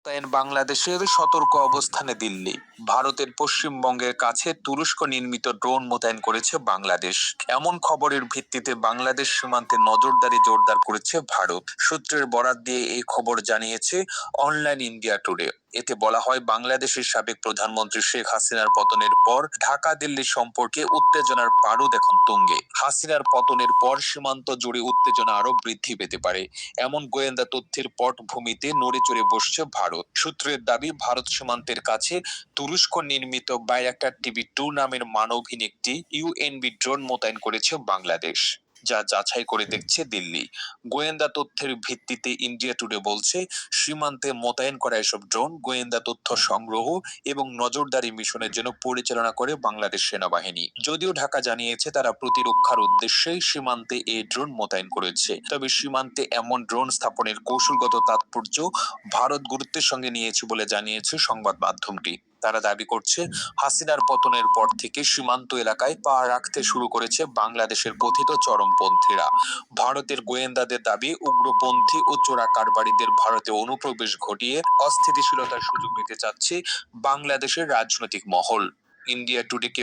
মোতায়েন বাংলাদেশের সতর্ক অবস্থানে দিল্লি। ভারতের পশ্চিমবঙ্গের কাছে তুরস্ক নির্মিত ড্রোন মোতায়েন করেছে বাংলাদেশ। এমন খবরের ভিত্তিতে বাংলাদেশ সীমান্তে নজরদারি জোরদার করেছে ভারত। সূত্রের বরাত দিয়ে এই খবর জানিয়েছে অনলাইন ইন্ডিয়া টুডে। এতে বলা হয় বাংলাদেশের সাবেক প্রধানমন্ত্রী শেখ হাসিনার পতনের পর ঢাকা দিল্লি সম্পর্কে উত্তেজনার পারদ এখন তুঙ্গে। হাসিনার পতনের পর সীমান্ত জুড়ে উত্তেজনা আরও বৃদ্ধি পেতে পারে। এমন গোয়েন্দা তথ্যের পটভূমিতে নড়ে চড়ে বসছে ভারত। সূত্রের দাবি, ভারত সীমান্তের কাছে তুরস্ক নির্মিত বাইরাক্টার টিভি টু নামের মানবহীন একটি ইউএনবি ড্রোন মোতায়েন করেছে বাংলাদেশ। যা যাচাই করে দেখছে দিল্লি। গোয়েন্দা তথ্যের ভিত্তিতে ইন্ডিয়া টুডে বলছে, সীমান্তে মোতায়েন করা এসব ড্রোন, গোয়েন্দা তথ্য সংগ্রহ এবং নজরদারি মিশনের জন্য পরিচালনা করে বাংলাদেশ সেনাবাহিনী। যদিও ঢাকা জানিয়েছে তারা প্রতিরক্ষার উদ্দেশ্যেই সীমান্তে এই ড্রোন মোতায়েন করেছে। তবে সীমান্তে এমন ড্রোন স্থাপনের কৌশলগত তাৎপর্য ভারত গুরুত্বের সঙ্গে নিয়েছে বলে জানিয়েছে সংবাদ মাধ্যমটি। তারা দাবি করছে, হাসিনার পতনের পর থেকে সীমান্ত এলাকায় পা রাখতে শুরু করেছে বাংলাদেশের কথিত চরমপন্থীরা। ভারতের গোয়েন্দাদের দাবি, উগ্রপন্থী ও চোরা কারবারিদের ভারতে অনুপ্রবেশ ঘটিয়ে অস্থিতিশীলতার সুযোগ নিতে চাচ্ছে বাংলাদেশের রাজনৈতিক মহল। ইন্ডিয়া টুডেকে